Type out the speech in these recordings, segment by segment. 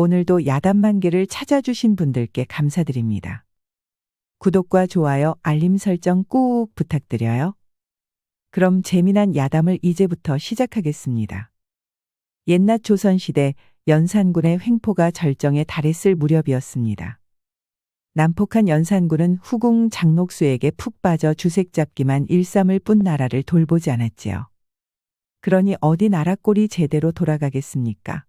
오늘도 야단만개를 찾아주신 분들께 감사드립니다. 구독과 좋아요, 알림 설정 꾹 부탁드려요. 그럼 재미난 야담을 이제부터 시작하겠습니다. 옛날 조선시대 연산군의 횡포가 절정에 달했을 무렵이었습니다. 난폭한 연산군은 후궁 장록수에게 푹 빠져 주색 잡기만 일삼을 뿐 나라를 돌보지 않았지요. 그러니 어디 나라 꼴이 제대로 돌아가겠습니까?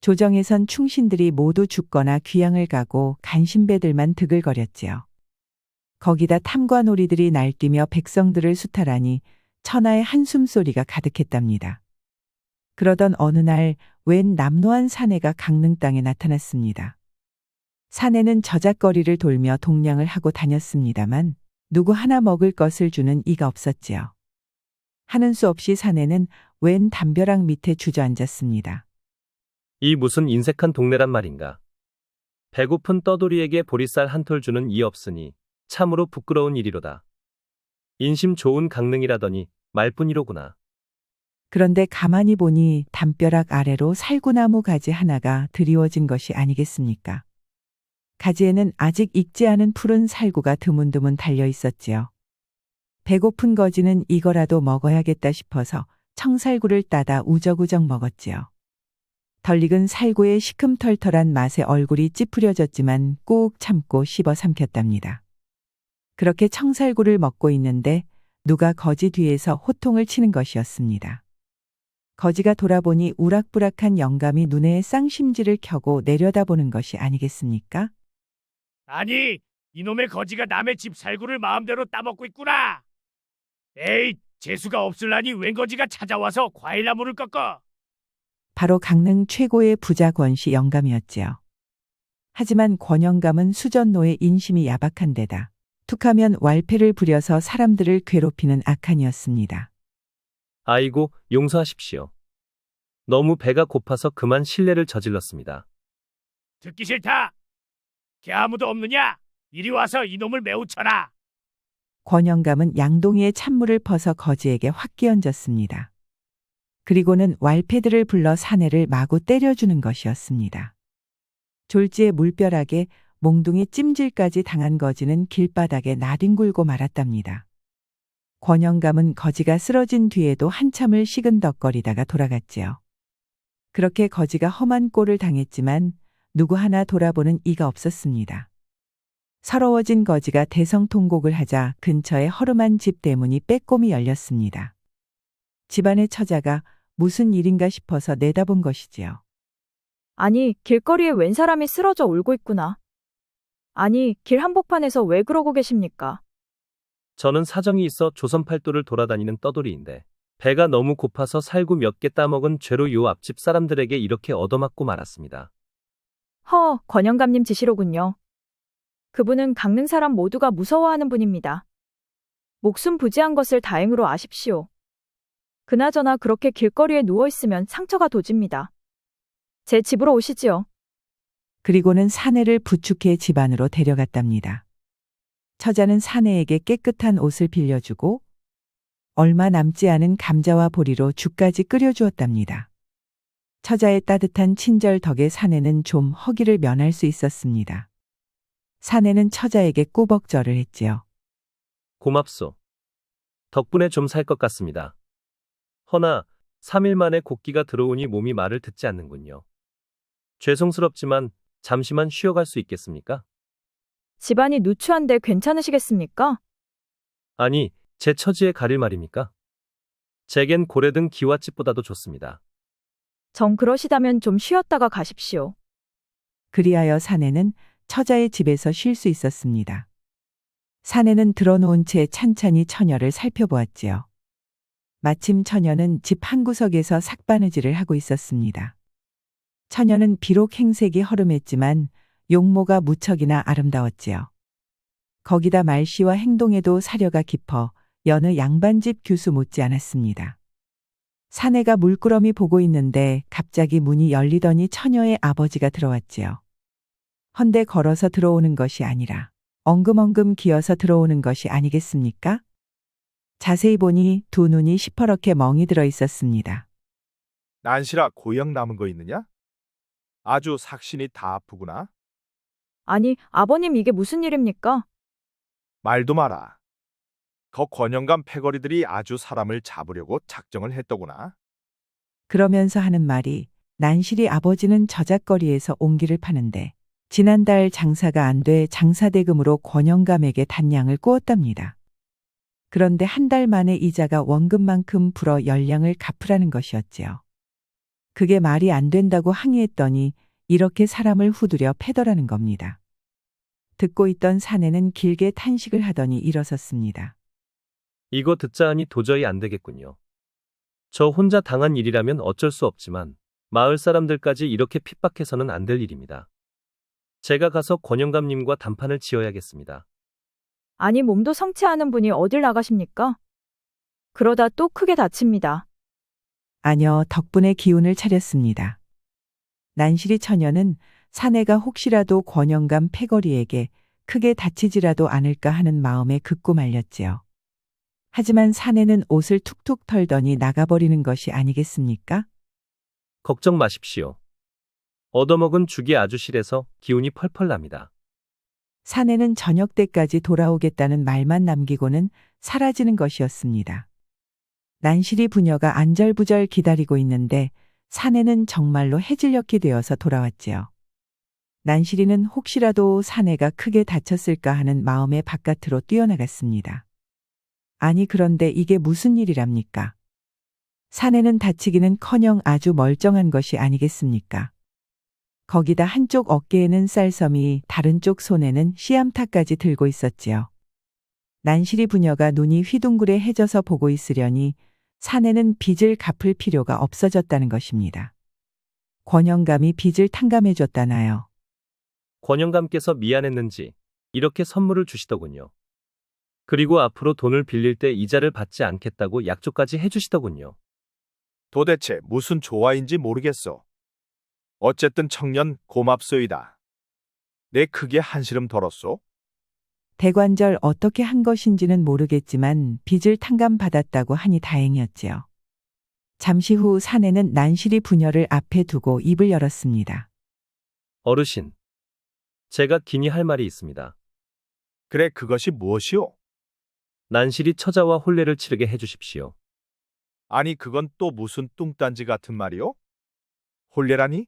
조정에선 충신들이 모두 죽거나 귀양을 가고 간신배들만 득을거렸지요. 거기다 탐관오리들이 날뛰며 백성들을 수탈하니 천하의 한숨 소리가 가득했답니다. 그러던 어느 날 웬 남노한 사내가 강릉 땅에 나타났습니다. 사내는 저작거리를 돌며 동냥을 하고 다녔습니다만 누구 하나 먹을 것을 주는 이가 없었지요. 하는 수 없이 사내는 웬 담벼락 밑에 주저앉았습니다. 이 무슨 인색한 동네란 말인가. 배고픈 떠돌이에게 보리쌀 한 톨 주는 이 없으니 참으로 부끄러운 일이로다. 인심 좋은 강릉이라더니 말뿐이로구나. 그런데 가만히 보니 담벼락 아래로 살구나무 가지 하나가 드리워진 것이 아니겠습니까? 가지에는 아직 익지 않은 푸른 살구가 드문드문 달려 있었지요. 배고픈 거지는 이거라도 먹어야겠다 싶어서 청살구를 따다 우적우적 먹었지요. 덜 익은 살구의 시큼털털한 맛에 얼굴이 찌푸려졌지만 꾹 참고 씹어 삼켰답니다. 그렇게 청살구를 먹고 있는데 누가 거지 뒤에서 호통을 치는 것이었습니다. 거지가 돌아보니 우락부락한 영감이 눈에 쌍심지를 켜고 내려다보는 것이 아니겠습니까? 아니, 이놈의 거지가 남의 집 살구를 마음대로 따먹고 있구나. 에이, 재수가 없을라니 웬 거지가 찾아와서 과일나무를 꺾어. 바로 강릉 최고의 부자 권씨 영감이었지요. 하지만 권영감은 수전노의 인심이 야박한 데다 툭하면 왈패를 부려서 사람들을 괴롭히는 악한이었습니다. 아이고, 용서하십시오. 너무 배가 고파서 그만 실례를 저질렀습니다. 듣기 싫다. 개 아무도 없느냐? 이리 와서 이놈을 매우 쳐라. 권영감은 양동이에 찬물을 퍼서 거지에게 확 끼얹었습니다. 그리고는 왈패들을 불러 사내를 마구 때려주는 것이었습니다. 졸지에 물벼락에 몽둥이 찜질까지 당한 거지는 길바닥에 나뒹굴고 말았답니다. 권영감은 거지가 쓰러진 뒤에도 한참을 시근덕거리다가 돌아갔지요. 그렇게 거지가 험한 꼴을 당했지만 누구 하나 돌아보는 이가 없었습니다. 서러워진 거지가 대성통곡을 하자 근처의 허름한 집 대문이 빼꼼히 열렸습니다. 집안의 처자가 무슨 일인가 싶어서 내다본 것이지요. 아니, 길거리에 웬 사람이 쓰러져 울고 있구나. 아니, 길 한복판에서 왜 그러고 계십니까? 저는 사정이 있어 조선 팔도를 돌아다니는 떠돌이인데 배가 너무 고파서 살구 몇 개 따먹은 죄로 요 앞집 사람들에게 이렇게 얻어맞고 말았습니다. 허, 권영감님 지시로군요. 그분은 강릉 사람 모두가 무서워하는 분입니다. 목숨 부지한 것을 다행으로 아십시오. 그나저나 그렇게 길거리에 누워있으면 상처가 도집니다. 제 집으로 오시지요. 그리고는 사내를 부축해 집 안으로 데려갔답니다. 처자는 사내에게 깨끗한 옷을 빌려주고 얼마 남지 않은 감자와 보리로 죽까지 끓여주었답니다. 처자의 따뜻한 친절 덕에 사내는 좀 허기를 면할 수 있었습니다. 사내는 처자에게 꾸벅절을 했지요. 고맙소. 덕분에 좀 살 것 같습니다. 허나 3일 만에 곡기가 들어오니 몸이 말을 듣지 않는군요. 죄송스럽지만 잠시만 쉬어갈 수 있겠습니까? 집안이 누추한데 괜찮으시겠습니까? 아니, 제 처지에 가릴 말입니까? 제겐 고래 등 기와집보다도 좋습니다. 정 그러시다면 좀 쉬었다가 가십시오. 그리하여 사내는 처자의 집에서 쉴 수 있었습니다. 사내는 들어놓은 채 찬찬히 처녀를 살펴보았지요. 마침 처녀는 집 한구석에서 삭바느질을 하고 있었습니다. 처녀는 비록 행색이 허름했지만 용모가 무척이나 아름다웠지요. 거기다 말씨와 행동에도 사려가 깊어 여느 양반집 교수 못지 않았습니다. 사내가 물끄러미 보고 있는데 갑자기 문이 열리더니 처녀의 아버지가 들어왔지요. 헌데 걸어서 들어오는 것이 아니라 엉금엉금 기어서 들어오는 것이 아니겠습니까? 자세히 보니 두 눈이 시퍼렇게 멍이 들어 있었습니다. 난실아 고향 남은 거 있느냐? 아주 삭신이 다 아프구나. 아니, 아버님 이게 무슨 일입니까? 말도 마라. 거 권영감 패거리들이 아주 사람을 잡으려고 작정을 했더구나. 그러면서 하는 말이 난실이 아버지는 저작거리에서 옹기를 파는데 지난달 장사가 안 돼 장사대금으로 권영감에게 단량을 꾸었답니다. 그런데 한 달 만에 이자가 원금만큼 불어 열량을 갚으라는 것이었지요. 그게 말이 안 된다고 항의했더니 이렇게 사람을 후두려 패더라는 겁니다. 듣고 있던 사내는 길게 탄식을 하더니 일어섰습니다. 이거 듣자 하니 도저히 안 되겠군요. 저 혼자 당한 일이라면 어쩔 수 없지만 마을 사람들까지 이렇게 핍박해서는 안 될 일입니다. 제가 가서 권영감님과 단판을 지어야겠습니다. 아니, 몸도 않은 분이 어딜 나가십니까? 그러다 또 크게 다칩니다. 아녀 덕분에 기운을 차렸습니다. 난실이 처녀는 사내가 혹시라도 권영감 패거리에게 크게 다치지라도 않을까 하는 마음에 극구 말렸지요. 하지만 사내는 옷을 툭툭 털더니 나가버리는 것이 아니겠습니까? 걱정 마십시오. 얻어먹은 죽이 아주 실해서 기운이 펄펄 납니다. 사내는 저녁 때까지 돌아오겠다는 말만 남기고는 사라지는 것이었습니다. 난실이 부녀가 안절부절 기다리고 있는데 사내는 정말로 해질녘이 되어서 돌아왔지요. 난실이는 혹시라도 사내가 크게 다쳤을까 하는 마음에 바깥으로 뛰어나갔습니다. 아니 그런데 이게 무슨 일이랍니까? 사내는 다치기는 커녕 아주 멀쩡한 것이 아니겠습니까? 거기다 한쪽 어깨에는 쌀섬이 다른 쪽 손에는 씨암탉까지 들고 있었지요. 난실이 부녀가 눈이 휘둥그레 해져서 보고 있으려니 사내는 빚을 갚을 필요가 없어졌다는 것입니다. 권영감이 빚을 탕감해줬다나요. 권영감께서 미안했는지 이렇게 선물을 주시더군요. 그리고 앞으로 돈을 빌릴 때 이자를 받지 않겠다고 약조까지 해주시더군요. 도대체 무슨 조화인지 모르겠어. 어쨌든 청년 고맙소이다. 내 크게 한시름 덜었소. 대관절 어떻게 한 것인지는 모르겠지만 빚을 탕감받았다고 하니 다행이었지요. 잠시 후 사내는 난실이 부녀를 앞에 두고 입을 열었습니다. 어르신. 제가 기니 할 말이 있습니다. 그래 그것이 무엇이오? 난실이 처자와 혼례를 치르게 해주십시오. 아니 그건 또 무슨 뚱딴지 같은 말이오? 홀레라니?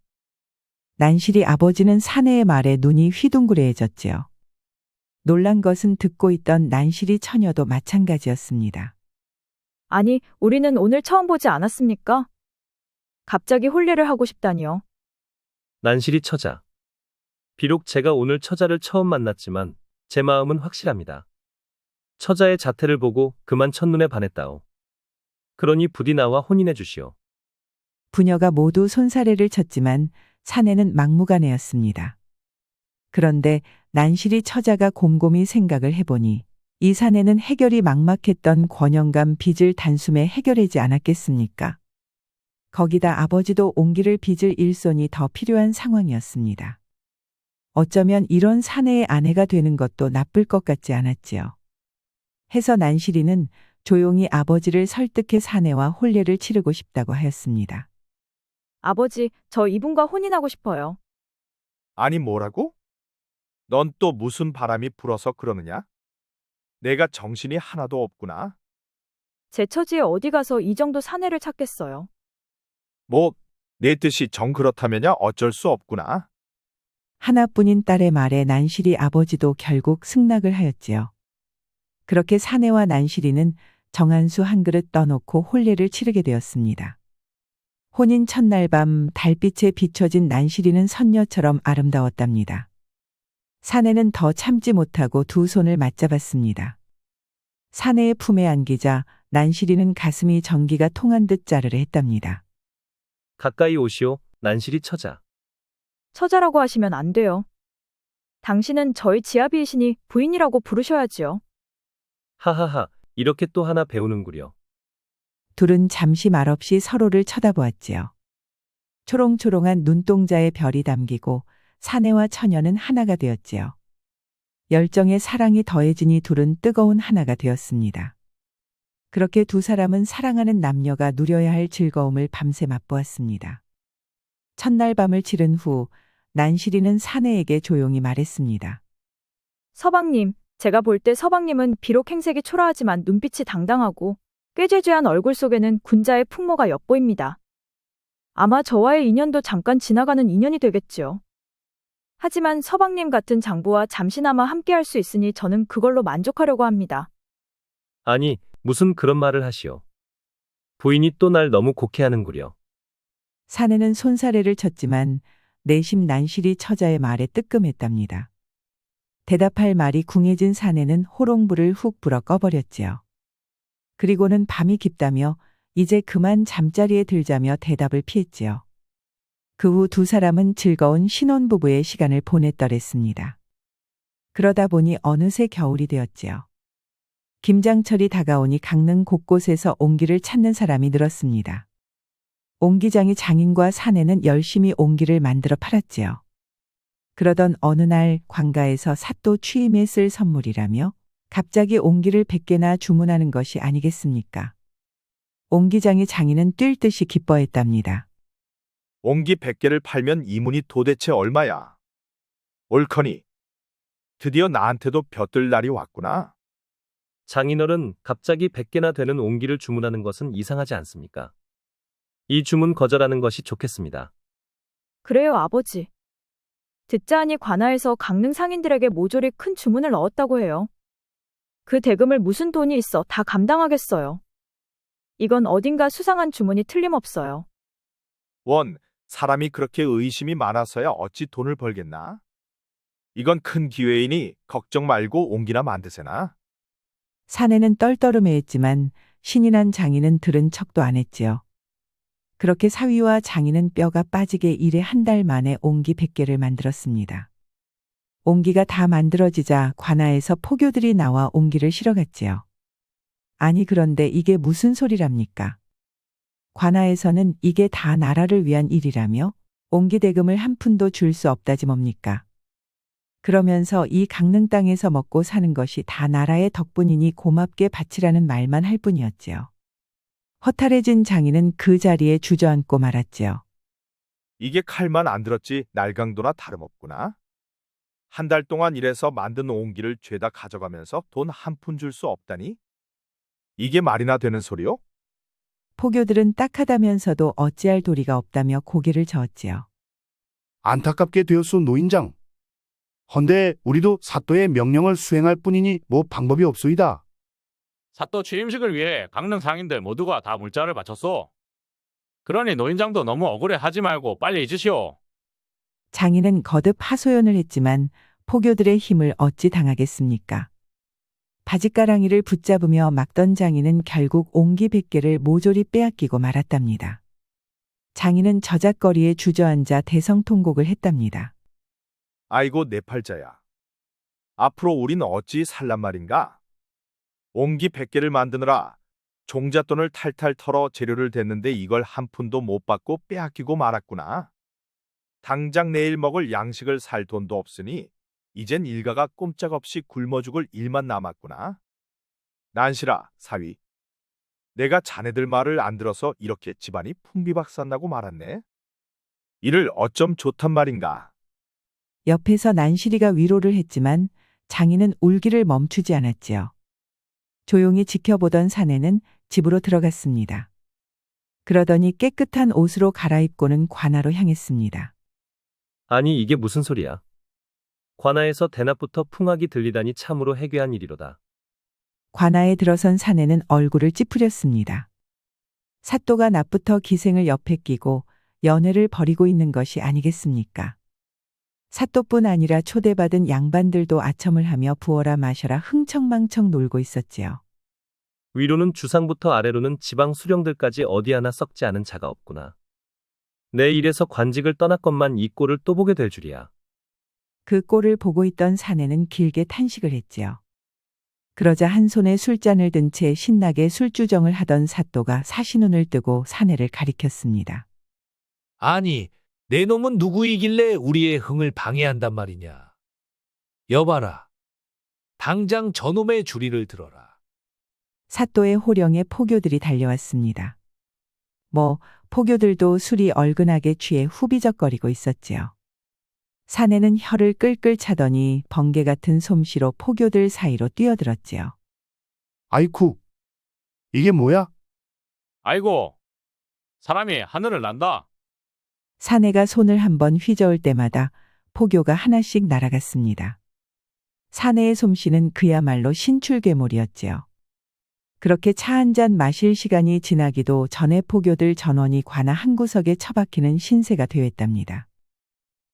난실이 아버지는 사내의 말에 눈이 휘둥그레해졌지요. 놀란 것은 듣고 있던 난실이 처녀도 마찬가지였습니다. 아니, 우리는 오늘 처음 보지 않았습니까? 갑자기 혼례를 하고 싶다니요. 난실이 처자. 비록 제가 오늘 처자를 처음 만났지만 제 마음은 확실합니다. 처자의 자태를 보고 그만 첫눈에 반했다오. 그러니 부디 나와 혼인해 주시오. 부녀가 모두 손사래를 쳤지만 사내는 막무가내였습니다. 그런데 난실이 처자가 곰곰이 생각을 해보니 이 사내는 해결이 막막했던 권영감 빚을 단숨에 해결하지 않았겠습니까? 거기다 아버지도 옹기를 빚을 일손이 더 필요한 상황이었습니다. 어쩌면 이런 사내의 아내가 되는 것도 나쁠 것 같지 않았지요. 해서 난실이는 조용히 아버지를 설득해 사내와 혼례를 치르고 싶다고 하였습니다. 아버지, 저 이분과 혼인하고 싶어요. 아니 뭐라고? 넌 또 무슨 바람이 불어서 그러느냐? 내가 정신이 하나도 없구나. 제 처지에 어디 가서 이 정도 사내를 찾겠어요. 뭐 내 뜻이 정 그렇다면야 어쩔 수 없구나. 하나뿐인 딸의 말에 난실이 아버지도 결국 승낙을 하였지요. 그렇게 사내와 난실이는 정한수 한 그릇 떠놓고 혼례를 치르게 되었습니다. 혼인 첫날 밤 달빛에 비춰진 난실이는 선녀처럼 아름다웠답니다. 사내는 더 참지 못하고 두 손을 맞잡았습니다. 사내의 품에 안기자 난실이는 가슴이 전기가 통한 듯 짜르르 했답니다. 가까이 오시오, 난실이 처자. 처자라고 하시면 안 돼요. 당신은 저희 지아비이시니 부인이라고 부르셔야지요. 하하하, 이렇게 또 하나 배우는구려. 둘은 잠시 말없이 서로를 쳐다보았지요. 초롱초롱한 눈동자에 별이 담기고 사내와 처녀는 하나가 되었지요. 열정의 사랑이 더해지니 둘은 뜨거운 하나가 되었습니다. 그렇게 두 사람은 사랑하는 남녀가 누려야 할 즐거움을 밤새 맛보았습니다. 첫날 밤을 치른 후 난실이는 사내에게 조용히 말했습니다. 서방님, 제가 볼 때 서방님은 비록 행색이 초라하지만 눈빛이 당당하고 꾀죄죄한 얼굴 속에는 군자의 풍모가 엿보입니다. 아마 저와의 인연도 잠깐 지나가는 인연이 되겠지요. 하지만 서방님 같은 장부와 잠시나마 함께할 수 있으니 저는 그걸로 만족하려고 합니다. 아니, 무슨 그런 말을 하시오. 부인이 또 날 너무 곡해하는구려. 사내는 손사래를 쳤지만 내심 난실이 처자의 말에 뜨끔했답니다. 대답할 말이 궁해진 사내는 호롱불을 훅 불어 꺼버렸지요. 그리고는 밤이 깊다며 이제 그만 잠자리에 들자며 대답을 피했지요. 그 후 두 사람은 즐거운 신혼부부의 시간을 보냈더랬습니다. 그러다 보니 어느새 겨울이 되었지요. 김장철이 다가오니 강릉 곳곳에서 옹기를 찾는 사람이 늘었습니다. 옹기장이 장인과 사내는 열심히 옹기를 만들어 팔았지요. 그러던 어느 날 관가에서 사또 취임에 쓸 선물이라며 갑자기 옹기를 100개나 주문하는 것이 아니겠습니까? 옹기장의 장인은 뛸 듯이 기뻐했답니다. 옹기 100개를 팔면 이문이 도대체 얼마야? 옳거니. 드디어 나한테도 벼뜰 날이 왔구나. 장인어른 갑자기 100개나 되는 옹기를 주문하는 것은 이상하지 않습니까? 이 주문 거절하는 것이 좋겠습니다. 그래요, 아버지. 듣자하니 관아에서 강릉 상인들에게 모조리 큰 주문을 넣었다고 해요. 그 대금을 무슨 돈이 있어 다 감당하겠어요. 이건 어딘가 수상한 주문이 틀림없어요. 원, 사람이 그렇게 의심이 많아서야 어찌 돈을 벌겠나? 이건 큰 기회이니 걱정 말고 옹기나 만드세나. 사내는 떨떠름해했지만 신이 난 장인은 들은 척도 안 했지요. 그렇게 사위와 장인은 뼈가 빠지게 일에 한달 만에 옹기 100개를 만들었습니다. 옹기가 다 만들어지자 관아에서 포교들이 나와 옹기를 실어갔지요. 아니 그런데 이게 무슨 소리랍니까? 관아에서는 이게 다 나라를 위한 일이라며 옹기 대금을 한 푼도 줄 수 없다지 뭡니까? 그러면서 이 강릉 땅에서 먹고 사는 것이 다 나라의 덕분이니 고맙게 바치라는 말만 할 뿐이었지요. 허탈해진 장인은 그 자리에 주저앉고 말았지요. 이게 칼만 안 들었지 날강도나 다름없구나. 한 달 동안 일해서 만든 옹기를 죄다 가져가면서 돈 한 푼 줄 수 없다니? 이게 말이나 되는 소리요? 포교들은 딱하다면서도 어찌할 도리가 없다며 고개를 저었지요. 안타깝게 되었소 노인장. 헌데 우리도 사또의 명령을 수행할 뿐이니 뭐 방법이 없소이다. 사또 취임식을 위해 강릉 상인들 모두가 다 물자를 바쳤소. 그러니 노인장도 너무 억울해 하지 말고 빨리 잊으시오. 장인은 거듭 하소연을 했지만 포교들의 힘을 어찌 당하겠습니까? 바짓가랑이를 붙잡으며 막던 장인은 결국 옹기 100개를 모조리 빼앗기고 말았답니다. 장인은 저작거리에 주저앉아 대성통곡을 했답니다. 아이고 내 팔자야. 앞으로 우린 어찌 살란 말인가? 옹기 100개를 만드느라 종잣돈을 탈탈 털어 재료를 댔는데 이걸 한 푼도 못 받고 빼앗기고 말았구나. 당장 내일 먹을 양식을 살 돈도 없으니 이젠 일가가 꼼짝없이 굶어 죽을 일만 남았구나. 난실아, 사위. 내가 자네들 말을 안 들어서 이렇게 집안이 풍비박산나고 말았네. 이를 어쩜 좋단 말인가. 옆에서 난실이가 위로를 했지만 장인은 울기를 멈추지 않았지요. 조용히 지켜보던 사내는 집으로 들어갔습니다. 그러더니 깨끗한 옷으로 갈아입고는 관아로 향했습니다. 아니, 이게 무슨 소리야? 관아에서 대낮부터 풍악이 들리다니 참으로 해괴한 일이로다. 관아에 들어선 사내는 얼굴을 찌푸렸습니다. 사또가 낮부터 기생을 옆에 끼고 연애를 벌이고 있는 것이 아니겠습니까? 사또뿐 아니라 초대받은 양반들도 아첨을 하며 부어라 마셔라 흥청망청 놀고 있었지요. 위로는 주상부터 아래로는 지방 수령들까지 어디 하나 썩지 않은 자가 없구나. 내 일에서 관직을 떠났건만 이 꼴을 또 보게 될 줄이야. 그 꼴을 보고 있던 사내는 길게 탄식을 했지요. 그러자 한 손에 술잔을 든 채 신나게 술주정을 하던 사또가 사시눈을 뜨고 사내를 가리켰습니다. 아니, 내 놈은 누구이길래 우리의 흥을 방해한단 말이냐. 여봐라. 당장 저놈의 주리를 들어라. 사또의 호령에 포교들이 달려왔습니다. 뭐 포교들도 술이 얼근하게 취해 후비적거리고 있었지요. 사내는 혀를 끌끌 차더니 번개 같은 솜씨로 포교들 사이로 뛰어들었지요. 아이쿠. 이게 뭐야? 아이고, 사람이 하늘을 난다. 사내가 손을 한번 휘저을 때마다 포교가 하나씩 날아갔습니다. 사내의 솜씨는 그야말로 신출괴물이었지요. 그렇게 차 한 잔 마실 시간이 지나기도 전에 포교들 전원이 관아 한 구석에 처박히는 신세가 되었답니다.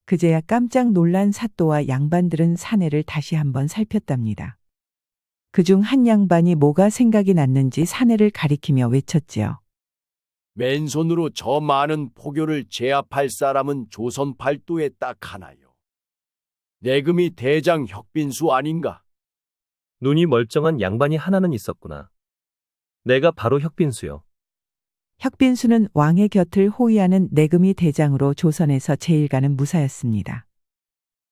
그제야 깜짝 놀란 사또와 양반들은 사내를 다시 한번 살폈답니다. 그중 한 양반이 뭐가 생각이 났는지 사내를 가리키며 외쳤지요. 맨손으로 저 많은 포교를 제압할 사람은 조선 팔도에 딱 하나요. 내금이 대장 혁빈수 아닌가? 눈이 멀쩡한 양반이 하나는 있었구나. 내가 바로 혁빈수요. 혁빈수는 왕의 곁을 호위하는 내금이 대장으로 조선에서 제일 가는 무사였습니다.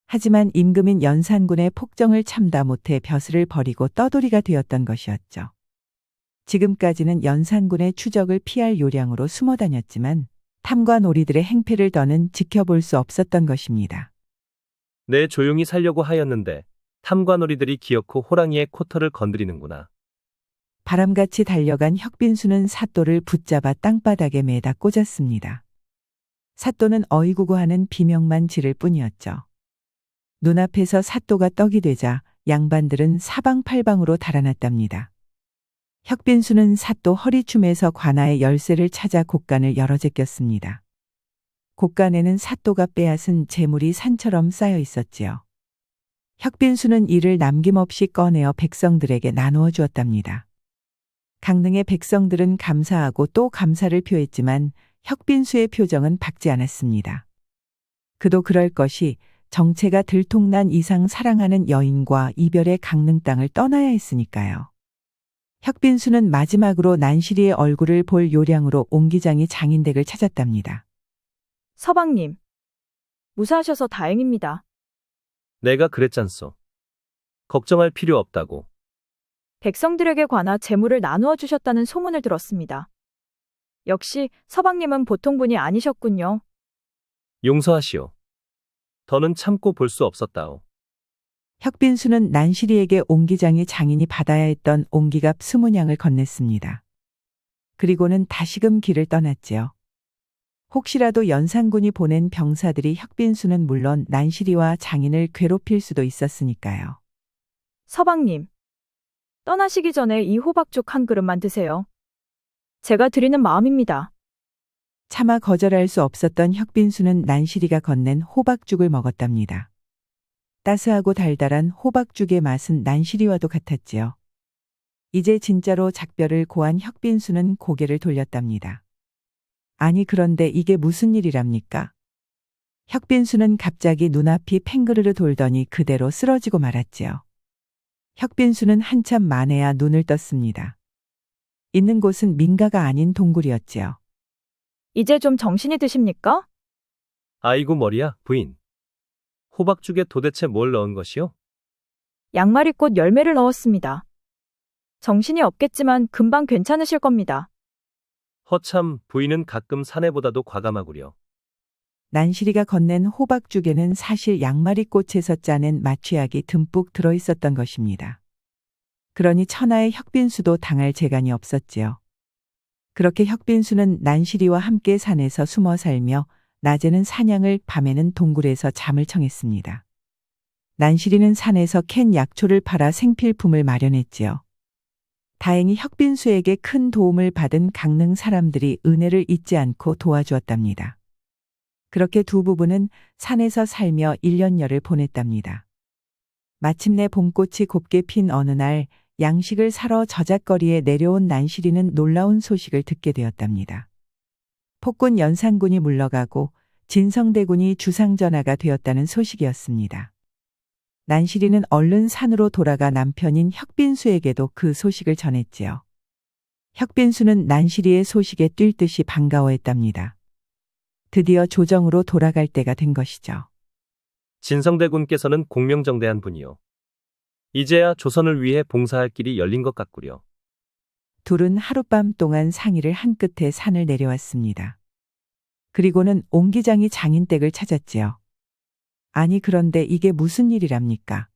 하지만 임금인 연산군의 폭정을 참다 못해 벼슬을 버리고 떠돌이가 되었던 것이었죠. 지금까지는 연산군의 추적을 피할 요량으로 숨어 다녔지만 탐과 놀이들의 행패를 더는 지켜볼 수 없었던 것입니다. 내 조용히 살려고 하였는데 탐관오리들이 기어코 호랑이의 코털을 건드리는구나. 바람같이 달려간 혁빈수는 사또를 붙잡아 땅바닥에 매다 꽂았습니다. 사또는 어이구구하는 비명만 지를 뿐이었죠. 눈앞에서 사또가 떡이 되자 양반들은 사방팔방으로 달아났답니다. 혁빈수는 사또 허리춤에서 관아의 열쇠를 찾아 곡간을 열어 제꼈습니다. 곡간에는 사또가 빼앗은 재물이 산처럼 쌓여 있었지요. 혁빈수는 이를 남김없이 꺼내어 백성들에게 나누어 주었답니다. 강릉의 백성들은 감사하고 또 감사를 표했지만 혁빈수의 표정은 밝지 않았습니다. 그도 그럴 것이 정체가 들통난 이상 사랑하는 여인과 이별의 강릉 땅을 떠나야 했으니까요. 혁빈수는 마지막으로 난실이의 얼굴을 볼 요량으로 옹기장이 장인댁을 찾았답니다. 서방님. 무사하셔서 다행입니다. 내가 그랬잖소. 걱정할 필요 없다고. 백성들에게 관하 재물을 나누어 주셨다는 소문을 들었습니다. 역시 서방님은 보통 분이 아니셨군요. 용서하시오. 더는 참고 볼 수 없었다오. 혁빈수는 난실이에게 옹기장이 장인이 받아야 했던 옹기갑 스무 냥을 건넸습니다. 그리고는 다시금 길을 떠났지요. 혹시라도 연산군이 보낸 병사들이 혁빈수는 물론 난실이와 장인을 괴롭힐 수도 있었으니까요. 서방님. 떠나시기 전에 이 호박죽 한 그릇만 드세요. 제가 드리는 마음입니다. 차마 거절할 수 없었던 혁빈수는 난실이가 건넨 호박죽을 먹었답니다. 따스하고 달달한 호박죽의 맛은 난실이와도 같았지요. 이제 진짜로 작별을 고한 혁빈수는 고개를 돌렸답니다. 아니 그런데 이게 무슨 일이랍니까? 혁빈수는 갑자기 눈앞이 팽그르르 돌더니 그대로 쓰러지고 말았지요. 혁빈수는 한참 만에야 눈을 떴습니다. 있는 곳은 민가가 아닌 동굴이었지요. 이제 좀 정신이 드십니까? 아이고 머리야, 부인. 호박죽에 도대체 뭘 넣은 것이오? 양말이꽃 열매를 넣었습니다. 정신이 없겠지만 금방 괜찮으실 겁니다. 허참, 부인은 가끔 사내보다도 과감하구려. 난실이가 건넨 호박죽에는 사실 양마리 꽃에서 짜낸 마취약이 듬뿍 들어 있었던 것입니다. 그러니 천하의 혁빈수도 당할 재간이 없었지요. 그렇게 혁빈수는 난실이와 함께 산에서 숨어 살며 낮에는 사냥을 밤에는 동굴에서 잠을 청했습니다. 난실이는 산에서 캔 약초를 팔아 생필품을 마련했지요. 다행히 혁빈수에게 큰 도움을 받은 강릉 사람들이 은혜를 잊지 않고 도와주었답니다. 그렇게 두 부부는 산에서 살며 1년여를 보냈답니다. 마침내 봄꽃이 곱게 핀 어느 날 양식을 사러 저작거리에 내려온 난실이는 놀라운 소식을 듣게 되었답니다. 폭군 연산군이 물러가고 진성대군이 주상전하가 되었다는 소식이었습니다. 난실이는 얼른 산으로 돌아가 남편인 혁빈수에게도 그 소식을 전했지요. 혁빈수는 난실이의 소식에 뛸 듯이 반가워했답니다. 드디어 조정으로 돌아갈 때가 된 것이죠. 진성대군께서는 공명정대한 분이요. 이제야 조선을 위해 봉사할 길이 열린 것 같구려. 둘은 하룻밤 동안 상의를 한 끝에 산을 내려왔습니다. 그리고는 옹 기장이 장인댁을 찾았지요. 아니 그런데 이게 무슨 일이랍니까?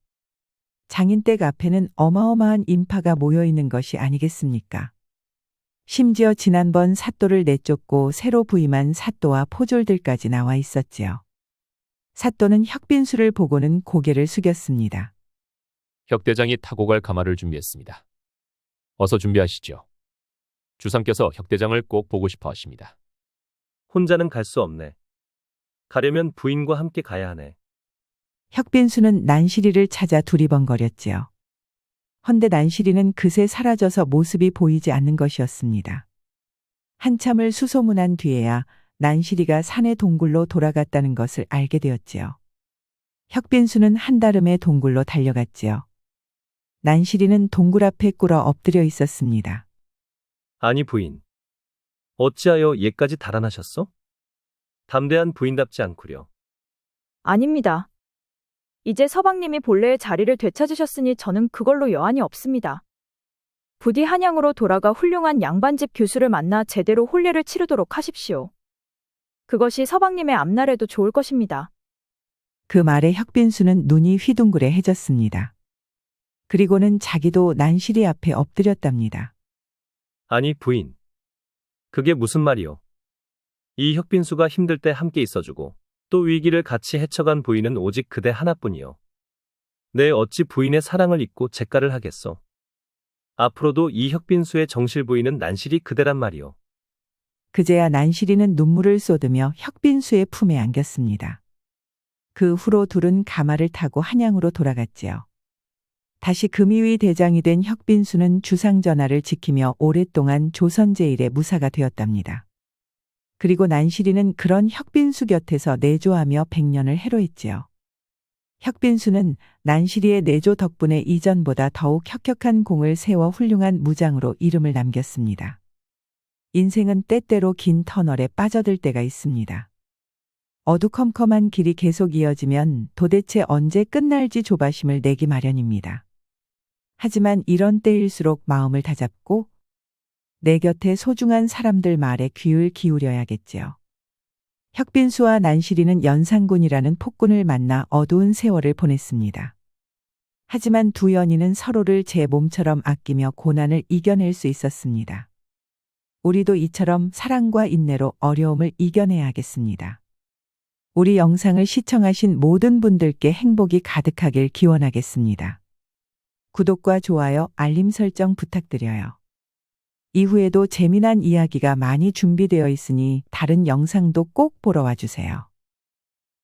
장인댁 앞에는 어마어마한 인파가 모여 있는 것이 아니겠습니까? 심지어 지난번 사또를 내쫓고 새로 부임한 사또와 포졸들까지 나와 있었지요. 사또는 혁빈수를 보고는 고개를 숙였습니다. 혁 대장이 타고 갈 가마를 준비했습니다. 어서 준비하시죠. 주상께서 혁 대장을 꼭 보고 싶어 하십니다. 혼자는 갈 수 없네. 가려면 부인과 함께 가야 하네. 혁빈수는 난실이를 찾아 두리번거렸지요. 헌데 난실이는 그새 사라져서 모습이 보이지 않는 것이었습니다. 한참을 수소문한 뒤에야 난실이가 산의 동굴로 돌아갔다는 것을 알게 되었지요. 혁빈수는 한다름에 동굴로 달려갔지요. 난실이는 동굴 앞에 꿇어 엎드려 있었습니다. 아니 부인. 어찌하여 얘까지 달아나셨어? 담대한 부인답지 않구려. 아닙니다. 이제 서방님이 본래의 자리를 되찾으셨으니 저는 그걸로 여한이 없습니다. 부디 한양으로 돌아가 훌륭한 양반집 교수를 만나 제대로 혼례를 치르도록 하십시오. 그것이 서방님의 앞날에도 좋을 것입니다. 그 말에 혁빈수는 눈이 휘둥그레해졌습니다. 그리고는 자기도 난실이 앞에 엎드렸답니다. 아니 부인. 그게 무슨 말이오? 이 혁빈수가 힘들 때 함께 있어주고 또 위기를 같이 헤쳐간 부인은 오직 그대 하나뿐이요. 내 어찌 부인의 사랑을 잊고 재가를 하겠소? 앞으로도 이 혁빈수의 정실 부인은 난실이 그대란 말이오. 그제야 난실이는 눈물을 쏟으며 혁빈수의 품에 안겼습니다. 그 후로 둘은 가마를 타고 한양으로 돌아갔지요. 다시 금이위 대장이 된 혁빈수는 주상 전하를 지키며 오랫동안 조선제일의 무사가 되었답니다. 그리고 난실이는 그런 혁빈수 곁에서 내조하며 백년을 해로했지요. 혁빈수는 난실이의 내조 덕분에 이전보다 더욱 혁혁한 공을 세워 훌륭한 무장으로 이름을 남겼습니다. 인생은 때때로 긴 터널에 빠져들 때가 있습니다. 어두컴컴한 길이 계속 이어지면 도대체 언제 끝날지 조바심을 내기 마련입니다. 하지만 이런 때일수록 마음을 다잡고 내 곁에 소중한 사람들 말에 귀를 기울여야겠지요. 혁빈수와 난실이는 연산군이라는 폭군을 만나 어두운 세월을 보냈습니다. 하지만 두 연인은 서로를 제 몸처럼 아끼며 고난을 이겨낼 수 있었습니다. 우리도 이처럼 사랑과 인내로 어려움을 이겨내야겠습니다. 우리 영상을 시청하신 모든 분들께 행복이 가득하길 기원하겠습니다. 구독과 좋아요, 알림 설정 부탁드려요. 이후에도 재미난 이야기가 많이 준비되어 있으니 다른 영상도 꼭 보러 와주세요.